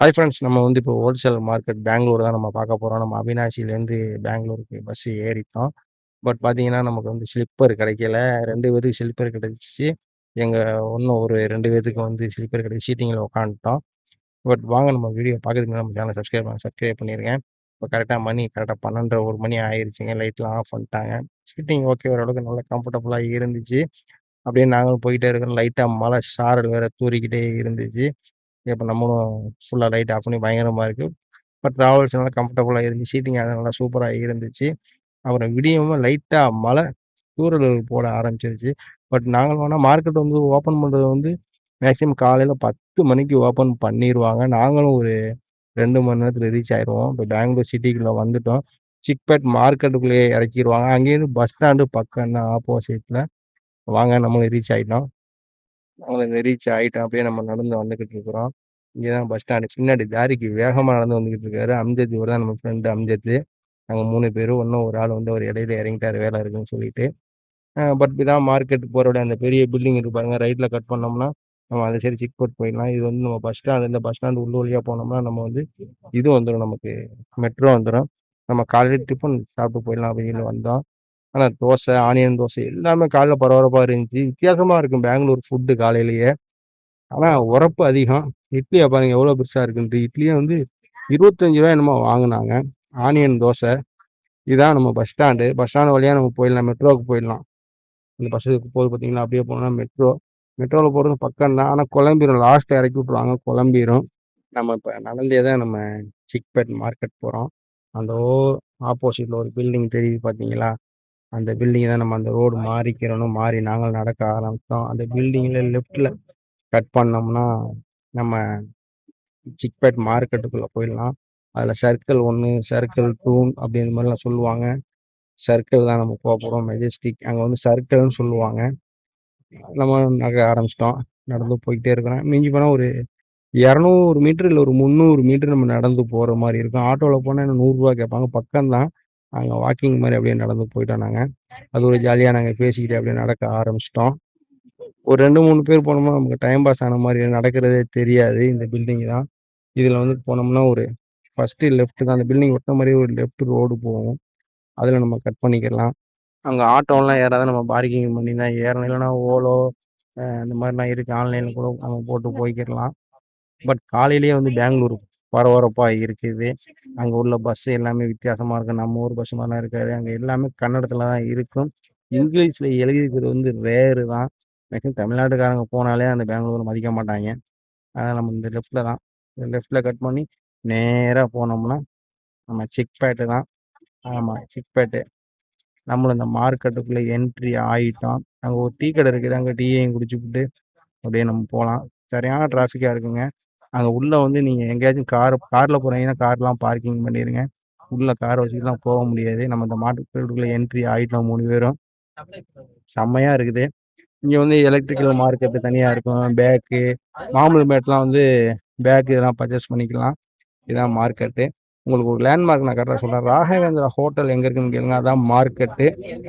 Hi friends நம்ம வந்து இப்போ ஹோல்சேல் மார்க்கெட் பெங்களூர் தான் நம்ம பார்க்க போகிறோம் நம்ம அவினாசிலேருந்து பெங்களூருக்கு பஸ் ஏறிட்டோம். பட் பார்த்தீங்கன்னா நமக்கு வந்து ஸ்லிப்பர் கிடைக்கல. ரெண்டு பேருக்கு ஸ்லிப்பர் கிடைச்சிச்சு. எங்கள் ஒன்று ஒரு ரெண்டு பேருக்கு வந்து ஸ்லிப்பர் கிடைச்சி சீட்டிங்கில் உட்காந்துட்டோம் பட் வாங்க நம்ம வீடியோ பார்க்குறதுக்கு நம்ம சேனல் சப்ஸ்கிரைப் பண்ண சப்ஸ்கிரைப் பண்ணியிருக்கேன் இப்போ கரெக்டாக மணி கரெக்டாக பன்னெண்டரை ஒரு மணி ஆயிடுச்சுங்க லைட்லாம் ஆஃப் பண்ணிட்டாங்க. சீட்டிங் ஓகே ஓரளவுக்கு நல்லா கம்ஃபர்டபுளாக இருந்துச்சு. அப்படியே நாங்களும் போயிட்டே இருக்கிறோம் லைட்டாக மழை சாரல் வேறு தூறிக்கிட்டே இருந்துச்சு. இப்போ நம்மளும் ஃபுல்லாக லைட் ஆஃப் பண்ணி பயங்கரமாக இருக்குது பட் ட்ராவல்ஸ் நல்லா கம்ஃபர்டபுளாக இருந்துச்சு. சீட்டிங் அது நல்லா சூப்பராக இருந்துச்சு. அப்புறம் விடியவும் லைட்டாக மழை தூரல் போட ஆரம்பிச்சிருச்சு. பட் நாங்கள் வேணால் மார்க்கெட் வந்து ஓப்பன் பண்ணுறது வந்து மேக்ஸிமம் காலையில் பத்து மணிக்கு ஓப்பன் பண்ணிடுவாங்க நாங்களும் ஒரு ரெண்டு மணி நேரத்தில் ரீச் ஆயிடுவோம் இப்போ பெங்களூர் சிட்டிக்குள்ளே வந்துட்டோம். சிக்பேட் மார்க்கெட்டுக்குள்ளேயே இறக்கிடுவாங்க அங்கேயிருந்து பஸ் ஸ்டாண்டு பக்கம் தான் ஆப்போசிட்டில் வாங்க நம்மளும் ரீச் ஆகிட்டோம் நம்மளும் ரீச் ஆகிட்டோம் அப்படியே நம்ம நடந்து வந்துக்கிட்டு இருக்கிறோம். இங்கே தான் பஸ் ஸ்டாண்டு பின்னாடி தாரிக்கு வேகமாக நடந்து வந்துக்கிட்டு இருக்காரு. அம்ஜத் இவர் தான் நம்ம ஃப்ரெண்டு அம்ஜத். நாங்கள் மூணு பேரும் இன்னும் ஒரு ஆள் வந்து ஒரு இடையில இறங்கிட்டார். வேலை இருக்குன்னு சொல்லிட்டு. பட் இதான் மார்க்கெட் போகிறோட அந்த பெரிய பில்டிங் இருக்கு பாருங்க. ரைட்டில் கட் பண்ணோம்னா நம்ம அதை சைடு சிக் போட் போயிடலாம். இது வந்து நம்ம பஸ் ஸ்டாண்ட் இந்த பஸ் ஸ்டாண்டு உள்ள வழியாக போனோம்னா நம்ம வந்து இது வந்துடும் நமக்கு மெட்ரோ வந்துடும் நம்ம காலையில் டிஃபன் சாப்பிட்டு போயிடலாம். அப்படின்னு வந்தோம். ஆனால் தோசை ஆனியன் தோசை எல்லாமே காலைல பரபரப்பாக இருந்துச்சு. வித்தியாசமாக இருக்கும் பெங்களூர் ஃபுட்டு காலையிலேயே. ஆனால் உரப்பு அதிகம். இட்லியை பாருங்க எவ்வளோ பெருசாக இருக்குன்ட்டு. இட்லியே வந்து இருபத்தஞ்சி ரூபாய் என்னமோ வாங்கினாங்க. ஆனியன் தோசை. இதான் நம்ம பஸ் ஸ்டாண்டு பஸ் ஸ்டாண்டு வழியாக நம்ம போயிடலாம். மெட்ரோவுக்கு போயிடலாம். இந்த பஸ்ஸுக்கு போகுது பார்த்தீங்கன்னா அப்படியே போனால் மெட்ரோ. மெட்ரோவில் போகிறது பக்கம் தான் ஆனால் குழம்பிடும் லாஸ்ட்டு இறக்கி விட்ருவாங்க குழம்பிடும் நம்ம இப்போ நடந்தே தான் நம்ம சிக்பேட் மார்க்கெட் போகிறோம் அந்த ஓ ஆப்போசிட்டில் ஒரு பில்டிங் தெரியுது பார்த்தீங்களா அந்த பில்டிங் தான் நம்ம அந்த ரோடு மாறிக்கிறணும் மாறி நாங்கள் நடக்க ஆரம்பித்தோம் அந்த பில்டிங்கில் லெஃப்ட்டில் கட் பண்ணோம்னா நம்ம சிக்பேட் மார்க்கெட்டுக்குள்ளே போயிடலாம். அதில் சர்க்கிள் ஒன்று சர்க்கிள் டூ அப்படின்ற மாதிரிலாம் சொல்லுவாங்க. சர்க்கிள் தான் நம்ம போக போகிறோம் மெஜஸ்டிக் அங்கே வந்து சர்க்கிள்னு சொல்லுவாங்க. நம்ம நகர ஆரம்பிச்சிட்டோம். நடந்து போய்கிட்டே இருக்கிறோம். மிஞ்சி போனால் ஒரு இரநூறு மீட்டர் இல்லை ஒரு முந்நூறு மீட்டர் நம்ம நடந்து போகிற மாதிரி இருக்கும். ஆட்டோவில் போனால் இன்னும் நூறுரூவா கேட்பாங்க. பக்கம்தான். நாங்கள் வாக்கிங் மாதிரி அப்படியே நடந்து போயிட்டோம் நாங்கள் அது ஒரு ஜாலியாக நாங்கள் பேசிக்கிட்டு அப்படியே நடக்க ஆரம்பிச்சிட்டோம். ஒரு ரெண்டு மூணு பேர் போனோம்னா நமக்கு டைம் பாஸ் ஆன மாதிரி நடக்கிறதே தெரியாது இந்த பில்டிங் தான். இதில் வந்து போனோம்னா ஒரு ஃபஸ்ட்டு லெஃப்ட் தான். அந்த பில்டிங் ஒட்ட மாதிரியே ஒரு லெஃப்ட் ரோடு போகும். அதில் நம்ம கட் பண்ணிக்கலாம். அங்கே ஆட்டோலாம் ஏறாத நம்ம பார்க்கிங் பண்ணி தான் ஏறணும். இல்லைன்னா ஓலோ இந்த மாதிரிலாம் இருக்குது ஆன்லைனில் கூட நம்ம போட்டு போய்க்கிடலாம். பட் காலையிலேயே வந்து பெங்களூர் பரபரப்பாக இருக்குது. அங்கே உள்ள பஸ்ஸு எல்லாமே வித்தியாசமாக இருக்கும் நம்ம ஊர் பஸ் மாதிரிலாம் இருக்காது. அங்கே எல்லாமே கன்னடத்தில் தான் இருக்கும் இங்கிலீஷில் எழுதிக்கிறது வந்து ரேரு தான். மேக்ஸிமம் தமிழ்நாட்டுக்காரங்க போனாலே அந்த பெங்களூர் மதிக்க மாட்டாங்க. அதனால் நம்ம இந்த லெஃப்ட்டில் தான். லெஃப்ட்டில் கட் பண்ணி நேராக போனோம்னா நம்ம சிக்பேட்டு தான். ஆமாம் சிக்பேட்டு. நம்மளும் இந்த மார்க்கெட்டுக்குள்ளே என்ட்ரி ஆகிட்டோம் அங்கே ஒரு டீ கடை இருக்குது. அங்கே டீயையும் குடிச்சுக்கிட்டு அப்படியே நம்ம போகலாம் சரியான டிராஃபிக்காக இருக்குங்க. அங்கே உள்ளே வந்து நீங்கள் எங்கேயாச்சும் கார் காரில் போகிறீங்கன்னா கார்லாம் பார்க்கிங் பண்ணிடுங்க உள்ளே காரை வச்சுக்கிட்டுலாம் போக முடியாது. நம்ம இந்த மாட்டுக்குள்ளே என்ட்ரி ஆகிட்டோம் மூணு பேரும். செம்மையாக இருக்குது. இங்கே வந்து எலக்ட்ரிக்கல் மார்க்கெட்டு தனியாக இருக்கும். பேக்கு மாமூல் பேட்லாம் வந்து பேக் இதெல்லாம் பர்ச்சேஸ் பண்ணிக்கலாம். இதுதான் மார்க்கெட்டு உங்களுக்கு ஒரு லேண்ட்மார்க் நான் கரெக்டாக சொல்கிறேன் ராகவேந்திரா ஹோட்டல் எங்கே இருக்குன்னு கேளுங்க. அதான் மார்க்கெட்டு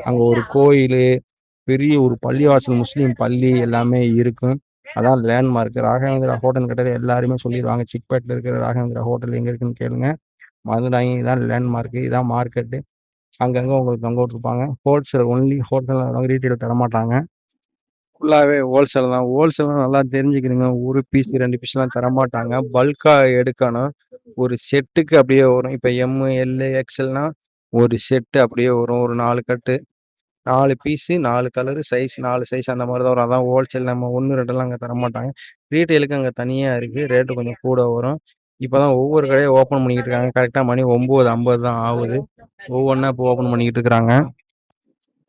அங்கே ஒரு கோயில் பெரிய ஒரு பள்ளிவாசல் முஸ்லீம் பள்ளி எல்லாமே இருக்கும். அதான் லேண்ட்மார்க் ராகவேந்திரா ஹோட்டல் கிட்ட எல்லாருமே சொல்லிடுவாங்க சிக்பேட்டில் இருக்கிற ராகவேந்திரா ஹோட்டல் எங்கே இருக்குன்னு கேளுங்க. மதுராங்கி இதான் லேண்ட்மார்க்கு இதான் மார்க்கெட்டு அங்கங்கே உங்களுக்கு தொங்க விட்ருப்பாங்க ஹோல்சேல் ஒன்லி ஹோட்டலில் ரீட்டெயில் தரமாட்டாங்க. ஃபுல்லாகவே ஹோல்சேல் தான். ஹோல்சேல்லாம் நல்லா தெரிஞ்சுக்கிறீங்க ஒரு பீஸ் ரெண்டு பீஸ்லாம் தரமாட்டாங்க. பல்காக எடுக்கணும். ஒரு செட்டுக்கு அப்படியே வரும். இப்போ எம்மு எல்லு எக்ஸ்எல்னா ஒரு செட்டு அப்படியே வரும். ஒரு நாலு கட்டு. நாலு பீஸு நாலு கலரு சைஸ் நாலு சைஸ் அந்த மாதிரி தான் வரும். அதான் ஹோல்சேல் நம்ம ஒன்று ரெண்டெல்லாம் அங்கே தரமாட்டாங்க ரீட்டெயிலுக்கு அங்கே தனியாக இருக்குது ரேட்டு கொஞ்சம் கூட வரும். இப்போ தான் ஒவ்வொரு கடையை ஓப்பன் பண்ணிக்கிட்டு இருக்காங்க. கரெக்டாக மணி ஒம்பது ஐம்பது தான் ஆகுது. ஒவ்வொன்றா இப்போ ஓப்பன் பண்ணிக்கிட்டு இருக்கிறாங்க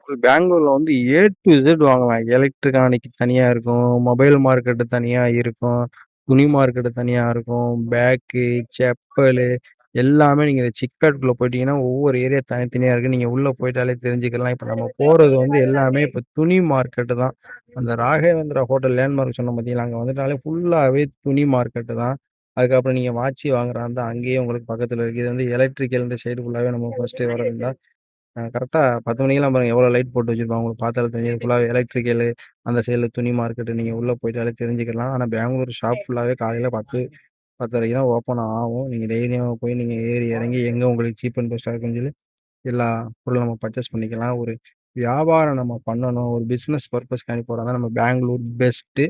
பெங்களூரில் வந்து ஏ டு இசட் வாங்கலாம். எலக்ட்ரானிக் தனியாக இருக்கும். மொபைல் மார்க்கெட்டு தனியாக இருக்கும். துணி மார்க்கெட்டு தனியாக இருக்கும். பேக்கு செப்பலு எல்லாமே நீங்க சிக்பேட்குள்ள போயிட்டீங்கன்னா ஒவ்வொரு ஏரியா தனித்தனியா இருக்கு. நீங்க உள்ள போயிட்டாலே தெரிஞ்சுக்கலாம். இப்ப நம்ம போறது வந்து எல்லாமே இப்ப துணி மார்க்கெட்டு தான். அந்த ராகவேந்திரா ஹோட்டல் லேண்ட்மார்க் சொன்ன பார்த்தீங்களா அங்க வந்துட்டாலே ஃபுல்லாவே துணி மார்க்கெட்டு தான். அதுக்கப்புறம் நீங்க வாட்சி வாங்குறா இருந்தா அங்கேயே உங்களுக்கு பக்கத்துல இருக்கு. இது வந்து எலக்ட்ரிக்கல் இந்த சைடு ஃபுல்லாவே நம்ம ஃபர்ஸ்ட் வரதுதான் கரெக்டாக பத்து மணிக்கெல்லாம் பாருங்க. எவ்வளோ லைட் போட்டு வச்சிருப்பாங்க. உங்களுக்கு பார்த்தாலே தெரிஞ்சு ஃபுல்லாக எலக்ட்ரிக்கல் அந்த சைடில் துணி மார்க்கெட்டு. நீங்கள் உள்ளே போயிட்டாலே தெரிஞ்சுக்கலாம். ஆனால் பெங்களூர் ஷாப் ஃபுல்லாகவே காலையில் பத்து பத்தரைக்கு தான் ஓப்பன் ஆகும். நீங்கள் டெய்லியும் போய் நீங்கள் ஏறி இறங்கி எங்கே உங்களுக்கு சீப் அண்ட் பெஸ்ட்டாக இருக்குன்னு சொல்லி எல்லா பொருளும் நம்ம பர்ச்சேஸ் பண்ணிக்கலாம். ஒரு வியாபாரம் நம்ம பண்ணணும். ஒரு பிஸ்னஸ் பர்பஸ்க்காண்டி போகிறதா நம்ம பெங்களூர் பெஸ்ட்டு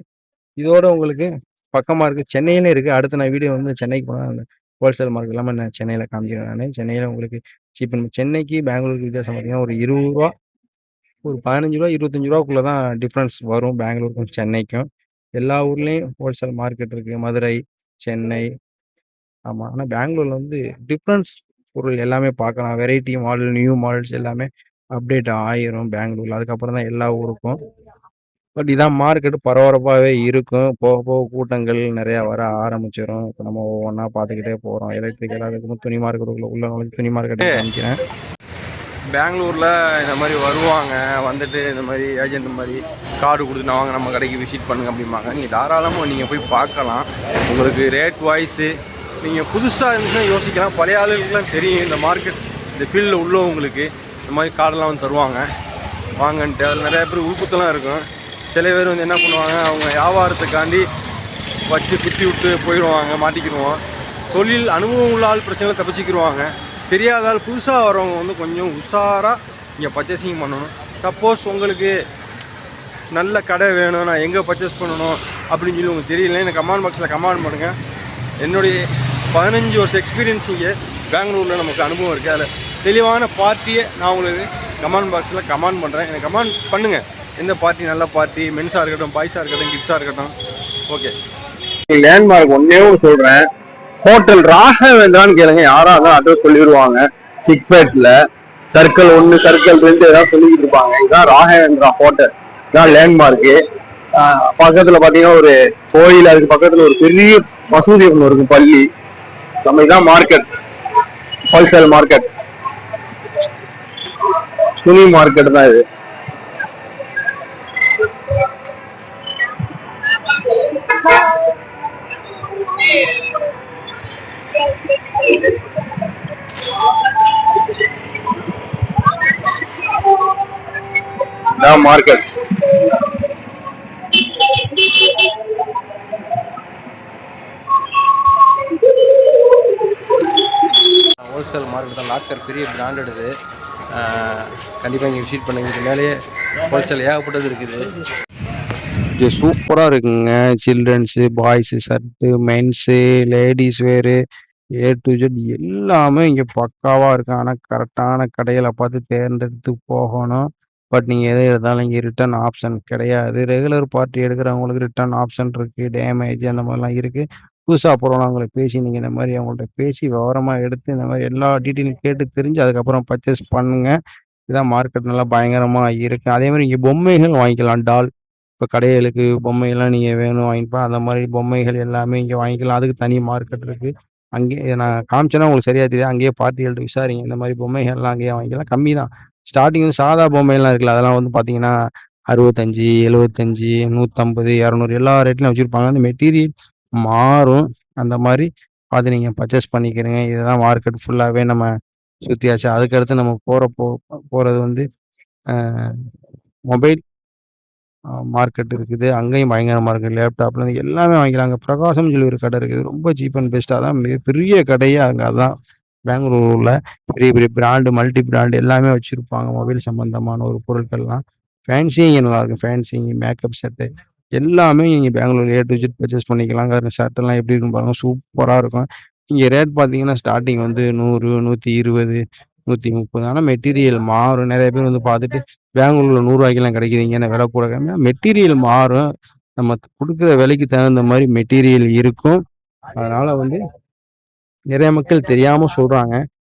இதோட உங்களுக்கு பக்கமாக இருக்குது சென்னையிலே இருக்குது அடுத்து நான் வீடியோ வந்து சென்னைக்கு போனால் ஹோல்சேல் மார்க்கெட் இல்லாமல் நான் சென்னையில் காமிக்கிறேன் நான். சென்னையில் உங்களுக்கு சீப் அண்ட் சென்னைக்கு பெங்களூருக்கு வித்தியாசம் பார்த்தீங்கன்னா ஒரு இருபது ரூபா ஒரு பதினஞ்சு ரூபா இருபத்தஞ்சி ரூபாக்குள்ளே தான் டிஃப்ரென்ஸ் வரும். பெங்களூருக்கும் சென்னைக்கும். எல்லா ஊர்லேயும் ஹோல்சேல் மார்க்கெட் இருக்குது மதுரை சென்னை. ஆமாம் ஆனால் பெங்களூரில் வந்து டிஃப்ரென்ஸ் பொருள் எல்லாமே பார்க்கலாம். வெரைட்டி மாடல் நியூ மாடல்ஸ் எல்லாமே அப்டேட் ஆயிரும் பெங்களூரில். அதுக்கப்புறம் தான் எல்லா ஊருக்கும். பட் இதான் மார்க்கெட் பரபரப்பாகவே இருக்கும். போக போக கூட்டங்கள் நிறையா வர ஆரம்பிச்சிடும் இப்போ நம்ம ஒவ்வொன்றா பார்த்துக்கிட்டே போகிறோம் எலக்ட்ரிக்கல் அதுக்கப்புறம் துணி மார்க்கெட் உள்ள உள்ள நுழைஞ்சு துணி மார்க்கெட்டை காமிக்கிறேன். பெங்களூரில் இந்த மாதிரி வருவாங்க வந்துட்டு இந்த மாதிரி ஏஜென்ட் மாதிரி கார்டு கொடுத்து வாங்க நம்ம கடைக்கு விசிட் பண்ணுங்க அப்படிம்பாங்க. நீங்கள் தாராளமாக நீங்கள் போய் பார்க்கலாம். உங்களுக்கு ரேட் வாய்ஸு நீங்கள் புதுசாக இருந்துச்சுன்னா யோசிக்கலாம். பழைய ஆளுகளுக்குலாம் தெரியும் இந்த மார்க்கெட் இந்த ஃபீல்டில் உள்ளவங்களுக்கு இந்த மாதிரி கார்டெல்லாம் வந்து தருவாங்க. வாங்கன்ட்டு அதில் நிறையா பேர் உள்குத்தெல்லாம் இருக்கும். சில பேர் வந்து என்ன பண்ணுவாங்க அவங்க வியாபாரத்துக்காண்டி வச்சு குத்தி விட்டு போயிடுவாங்க மாட்டிக்கிடுவோம். தொழில் அனுபவம் உள்ள ஆள் பிரச்சனை தப்பிச்சிக்கிடுவாங்க தெரியாதால் புதுசாக வரவங்க வந்து கொஞ்சம் உஷாராக இங்கே பர்ச்சேசிங் பண்ணணும். சப்போஸ் உங்களுக்கு நல்ல கடை வேணும் நான் எங்கே பர்ச்சேஸ் பண்ணணும் அப்படின்னு சொல்லி உங்களுக்கு தெரியல எனக்கு கமெண்ட் பாக்ஸில் கமெண்ட் பண்ணுங்கள் என்னுடைய பதினஞ்சு வருஷம் எக்ஸ்பீரியன்ஸ் இங்கே பெங்களூரில் நமக்கு அனுபவம் இருக்குது அதில் தெளிவான பார்ட்டியை நான் உங்களுக்கு கமெண்ட் பாக்ஸில் கமெண்ட் பண்ணுறேன் எனக்கு கமெண்ட் பண்ணுங்கள் எந்த பார்ட்டி நல்ல பார்ட்டி மென்ஸாக இருக்கட்டும் பாய்ஸாக இருக்கட்டும் கிட்ஸாக இருக்கட்டும். ஓகே லேண்ட்மார்க் ஒன்றே சொல்கிறேன் ஹோட்டல் ராகவேந்திரான்னு கேளுங்க யாரா இருந்தாலும் அட்ரஸ் சொல்லிடுவாங்க சிக்பேட்ல சர்க்கிள் ஒன்னு சர்க்கிள் ரெண்டு ஏதாவது சொல்லிக்கிட்டு இருப்பாங்க. இதுதான் ராகவேந்திரா ஹோட்டல். இதான் லேண்ட்மார்க்கு பக்கத்துல பாத்தீங்கன்னா ஒரு கோயில் அதுக்கு பக்கத்துல ஒரு பெரிய மசூதி ஒன்று இருக்கும் பள்ளி. நம்ம இதான் மார்க்கெட் ஹோல்சேல் மார்க்கெட் துணி மார்க்கெட் தான் இது. மார்க்கெட் ஹோல்சேல் மார்க்கெட் தான். லாக்கர் பெரிய பிராண்டட் இது கண்டிப்பாக இங்கே விசிட் பண்ணுங்க இதுக்கு மேலேயே ஹோல்சேல் ஏகப்பட்டது இருக்குது. இது சூப்பராக இருக்குங்க. Childrens boys shirt mens ladies wear A to Z எல்லாமே இங்கே பக்காவாக இருக்கும் ஆனால் கரெக்டான கடைகளை பார்த்து தேர்ந்தெடுத்து போகணும். பட் நீங்கள் எதை இருந்தாலும் இங்கே ரிட்டர்ன் ஆப்ஷன் கிடையாது. ரெகுலர் பார்ட்டி எடுக்கிறவங்களுக்கு ரிட்டர்ன் ஆப்ஷன் இருக்குது டேமேஜ் அந்த மாதிரிலாம் இருக்குது புதுசாக போகிறவங்களை பேசி நீங்கள் இந்த மாதிரி அவங்கள்ட்ட பேசி விவரமாக எடுத்து இந்த மாதிரி எல்லா டீட்டெயிலும் கேட்டு தெரிஞ்சு அதுக்கப்புறம் பர்ச்சேஸ் பண்ணுங்கள் இதான் மார்க்கெட் நல்லா பயங்கரமாக இருக்குது அதே மாதிரி இங்கே பொம்மைகள் வாங்கிக்கலாம். டால். இப்போ கடைகளுக்கு பொம்மைகள்லாம் நீங்கள் வேணும் வாங்கிப்பா அந்த மாதிரி பொம்மைகள் எல்லாமே இங்கே வாங்கிக்கலாம். அதுக்கு தனி மார்க்கெட் இருக்குது அங்கேயே நான் காமிச்சேன்னா உங்களுக்கு சரியா தெரியாது. அங்கேயே பார்ட்டிகள்ட்ட விசாரிங்க. இந்த மாதிரி பொம்மைகள்லாம் அங்கேயே வாங்கிக்கலாம். கம்மி தான். ஸ்டார்டிங் வந்து சாதா பொம்மைலாம் இருக்குல்ல அதெல்லாம் வந்து பார்த்தீங்கன்னா அறுபத்தஞ்சி எழுபத்தஞ்சு நூற்றம்பது இரநூறு எல்லா ரேட்லையும் வச்சுருப்பாங்க. அந்த மெட்டீரியல் மாறும். அந்த மாதிரி பார்த்து நீங்கள் பர்ச்சேஸ் பண்ணிக்கிறீங்க. இதுதான் மார்க்கெட் ஃபுல்லாகவே நம்ம சுற்றியாச்சு அதுக்கடுத்து நம்ம போகிற போ போகிறது வந்து மொபைல் மார்க்கெட் இருக்குது. அங்கேயும் பயங்கரமாக இருக்குது லேப்டாப்லேருந்து எல்லாமே வாங்கிக்கலாங்க. பிரகாசம் சொல்லி ஒரு கடை இருக்குது. ரொம்ப சீப் அண்ட் பெஸ்ட்டாக தான். மிகப்பெரிய கடையே அங்கே அதான். பெங்களூரில் பெரிய பெரிய பிராண்டு மல்டி பிராண்டு எல்லாமே வச்சுருப்பாங்க. மொபைல் சம்மந்தமான ஒரு பொருட்கள்லாம். ஃபேன்சியும் இங்கே நல்லாயிருக்கும் ஃபேன்சிங் மேக்கப் செட்டு எல்லாமே இங்கே Bangalore A to Z purchase பண்ணிக்கலாம் ஷர்ட்டெல்லாம் எப்படி இருக்கும் பாருங்க. சூப்பராக இருக்கும். இங்கே ரேட் பார்த்தீங்கன்னா ஸ்டார்டிங் வந்து நூறு நூற்றி இருபது நூற்றி முப்பது. ஆனால் மெட்டீரியல் மாறும். நிறைய பேர் வந்து பார்த்துட்டு பெங்களூரில் நூறுரூவாய்க்கெல்லாம் கிடைக்குதுங்கன்னு விலை கூட கம்மியாக மெட்டீரியல் மாறும். நம்ம கொடுக்குற விலைக்கு தகுந்த மாதிரி மெட்டீரியல் இருக்கும். அதனால வந்து நிறைய மக்கள் தெரியாமல் சொல்கிறாங்க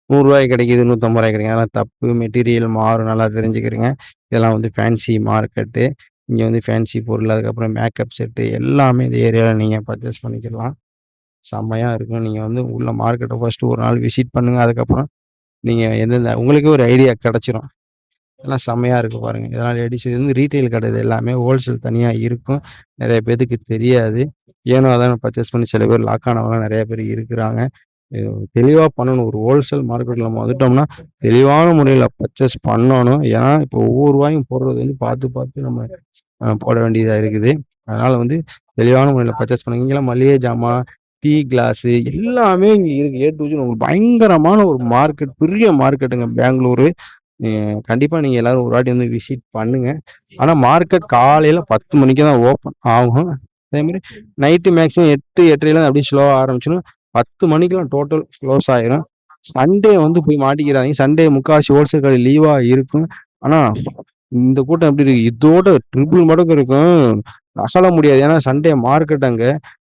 நூறுரூவாய்க்கு கிடைக்கிது நூற்றம்பது ரூபாய்க்கு கிடைக்கும் அதெல்லாம் தப்பு மெட்டீரியல் மாறும் நல்லா தெரிஞ்சுக்கிறீங்க. இதெல்லாம் வந்து ஃபேன்சி மார்க்கெட்டு இங்கே வந்து ஃபேன்சி பொருள் அதுக்கப்புறம் மேக்கப் செட்டு எல்லாமே இந்த ஏரியாவில் நீங்கள் பர்ச்சேஸ் பண்ணிக்கலாம். செம்மையாக இருக்கும். நீங்கள் வந்து உள்ள மார்க்கெட்டை ஃபஸ்ட்டு ஒரு நாள் விசிட் பண்ணுங்கள் அதுக்கப்புறம் நீங்கள் எந்தெந்த உங்களுக்கே ஒரு ஐடியா கிடச்சிரும். எல்லாம் செம்மையாக இருக்கு பாருங்கள் இதெல்லாம் லேடிஸ் இது வந்து ரீட்டைல் கடை. இது எல்லாமே ஹோல்சேல் தனியாக இருக்கும். நிறைய பேத்துக்கு தெரியாது. ஏனோ அதான் பர்ச்சேஸ் பண்ணி சில பேர் லாக் ஆனவங்க நிறைய பேர் இருக்கிறாங்க. தெளிவாக பண்ணணும். ஒரு ஹோல்சேல் மார்க்கெட்டில் நம்ம வந்துட்டோம்னா தெளிவான முறையில் பர்ச்சேஸ் பண்ணணும். ஏன்னா இப்போ ஒவ்வொரு வாயும் போடுறது வந்து பார்த்து பார்த்து நம்ம போட வேண்டியதாக இருக்குது. அதனால் வந்து தெளிவான முறையில் பர்ச்சேஸ் பண்ணுங்க இங்கெல்லாம் மளிகை ஜாமான் டீ கிளாஸு எல்லாமே இங்கே இருக்கு. ஏ டு உங்களுக்கு பயங்கரமான ஒரு மார்க்கெட் பெரிய மார்க்கெட்டுங்க பெங்களூரு. கண்டிப்பாக நீங்கள் எல்லோரும் ஒரு வாட்டி வந்து விசிட் பண்ணுங்க. ஆனால் மார்க்கெட் காலையில் பத்து மணிக்கு தான் ஓப்பன் ஆகும். அதே மாதிரி நைட்டு மேக்ஸிமம் எட்டு எட்டரையில அப்படியே ஸ்லோவாக ஆரம்பிச்சிடும். பத்து மணிக்கெல்லாம் டோட்டல் க்ளோஸ் ஆயிரும். சண்டே வந்து போய் மாட்டிக்கிறாங்க சண்டே முக்காசி ஹோல்சேல் கடை லீவா இருக்கும். ஆனா இந்த கூட்டம் எப்படி இருக்கு? இதோட ட்ரிபிள் மடங்கு இருக்கும். அசல முடியாது. ஏன்னா சண்டே மார்க்கெட் அங்க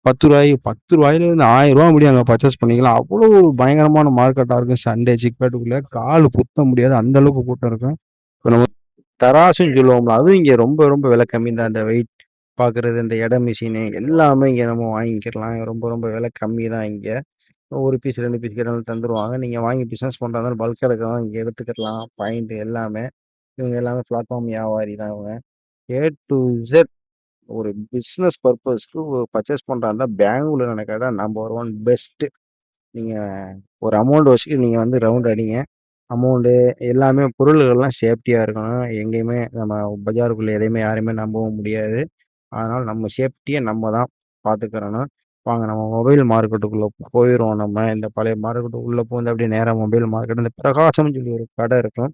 பத்து ரூபாய் பத்து ரூபாயில இருந்து ஆயிரம் ரூபாய் முடியும் அங்க பர்ச்சேஸ் பண்ணிக்கலாம். அவ்வளோ பயங்கரமான மார்க்கெட்டா இருக்கும் சண்டே சிக்பேட்டுக்குள்ள. கால் குத்த முடியாது. அந்த அளவுக்கு கூட்டம் இருக்கும். இப்போ நம்ம தராசுன்னு சொல்லுவோம்ல அதுவும் இங்க ரொம்ப ரொம்ப விலை கம்மி தான். அந்த வெயிட் பார்க்குறது இந்த இட மிஷினு எல்லாமே இங்கே நம்ம வாங்கிக்கிடலாம். ரொம்ப ரொம்ப விலை கம்மி தான் இங்கே. ஒரு பீஸ் ரெண்டு பீஸ் கிட்ட தந்துடுவாங்க நீங்கள் வாங்கி பிஸ்னஸ் பண்ணுறதால பல்க் எடுக்கலாம் இங்கே எடுத்துக்கலாம் பாயிண்ட் எல்லாமே. இவங்க எல்லாமே பிளாட்ஃபார்ம் வியாபாரி தான் இவங்க. ஏ டு இசட் ஒரு பிஸ்னஸ் பர்பஸ்க்கு பர்ச்சேஸ் பண்ணுறா இருந்தால் பெங்களூர் எனக்கு தான் நம்பர் ஒன் பெஸ்ட்டு நீங்கள் ஒரு அமௌண்ட் வச்சுட்டு நீங்கள் வந்து ரவுண்ட் அடிங்க. அமௌண்ட்டு எல்லாமே பொருள்கள்லாம் சேஃப்டியாக இருக்கணும். எங்கேயுமே நம்ம பஜாருக்குள்ளே எதையுமே யாரையுமே நம்பவும் முடியாது. அதனால் நம்ம சேஃப்டியை நம்ம தான் பார்த்துக்கிறணும் வாங்க நம்ம மொபைல் மார்க்கெட்டுக்குள்ளே போயிடுவோம் நம்ம இந்த பழைய மார்க்கெட்டுக்குள்ளே போந்து அப்படியே நேராக மொபைல் மார்க்கெட் இந்த பிரகாசம்னு சொல்லி ஒரு கடை இருக்கும்.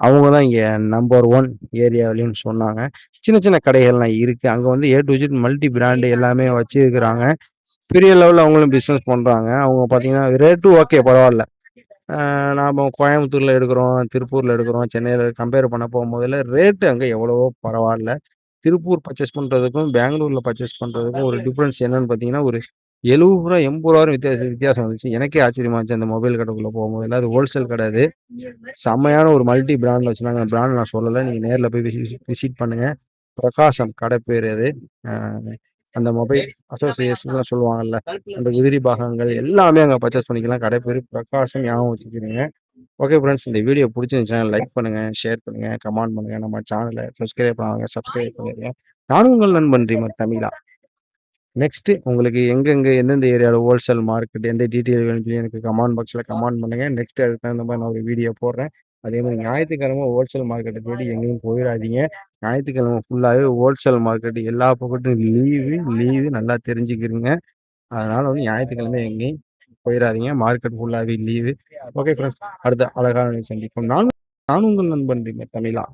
அவங்க தான் இங்கே நம்பர் ஒன் ஏரியாவிலையும் சொன்னாங்க. சின்ன சின்ன கடைகள்லாம் இருக்குது அங்கே வந்து A to Z multi brand எல்லாமே வச்சுருக்கிறாங்க. பெரிய லெவலில் அவங்களும் பிஸ்னஸ் பண்ணுறாங்க அவங்க பார்த்தீங்கன்னா ரேட்டும் ஓகே பரவாயில்ல. நாம கோயம்புத்தூர்ல எடுக்கிறோம் திருப்பூர்ல எடுக்கிறோம் சென்னையில கம்பேர் பண்ண போகும்போதுல ரேட்டு அங்கே எவ்வளவோ பரவாயில்ல. திருப்பூர் பர்ச்சேஸ் பண்ணுறதுக்கும் பெங்களூர்ல பர்ச்சேஸ் பண்ணுறதுக்கும் ஒரு டிஃப்ரென்ஸ் என்னன்னு பார்த்தீங்கன்னா ஒரு எழுபது ரூபா எண்பது ரூபா வித்தியாசம் வித்தியாசம் வந்துச்சு. எனக்கே ஆச்சரியமா இருந்துச்சு அந்த மொபைல் கடைக்குள்ள போகும்போது. அது ஹோல்சேல் கடை அது. செம்மையான ஒரு மல்டி பிராண்ட் வச்சுருந்தாங்க. அந்த பிராண்ட் நான் சொல்லலை. நீங்கள் நேரில் போய் விசிட் பண்ணுங்க. பிரகாசம் கடை பேர் அது. அந்த மொபைல் அசோசியேஷன் சொல்லுவாங்கல்ல. அந்த உதிரி பாகங்கள் எல்லாமே அங்கே பர்ச்சேஸ் பண்ணிக்கலாம். கடை பேர் பிரகாசம் ஞாபகம் வச்சுக்கிறீங்க ஓகே ஃப்ரெண்ட்ஸ் இந்த வீடியோ பிடிச்சிருந்துச்சுன்னா லைக் பண்ணுங்க ஷேர் பண்ணுங்க கமெண்ட் பண்ணுங்க. நம்ம சேனலை சப்ஸ்கிரைப் பண்ணுவாங்க சப்ஸ்கிரைப் பண்ணுங்க நானும் உங்கள் நண்பன் ரீமர் தமிழா. நெக்ஸ்ட் உங்களுக்கு எங்கெங்க எந்தெந்த ஏரியாவில் ஹோல்சேல் மார்க்கெட் எந்த டீட்டெயில் வேணும் எனக்கு கமெண்ட் பாக்ஸில் கமெண்ட் பண்ணுங்க. நெக்ஸ்ட் அதுக்கு தகுந்த மாதிரி நான் ஒரு வீடியோ போடுறேன். அதே மாதிரி ஞாயிற்றுக்கிழமை ஹோல்சேல் மார்க்கெட்டை தேடி எங்கேயும் போயிடாதீங்க. ஞாயிற்றுக்கிழமை ஃபுல்லாகவே ஹோல்சேல் மார்க்கெட் எல்லா பக்கத்தும் லீவு லீவு நல்லா தெரிஞ்சுக்கிறீங்க அதனால வந்து ஞாயிற்றுக்கிழமை எங்கேயும் போயிடாதீங்க. மார்க்கெட் ஃபுல்லாகவே லீவு ஓகே ஃப்ரெண்ட்ஸ் அடுத்த அழகான சந்திப்போம். நான் நான் உங்கள் நண்பன் தமிழா.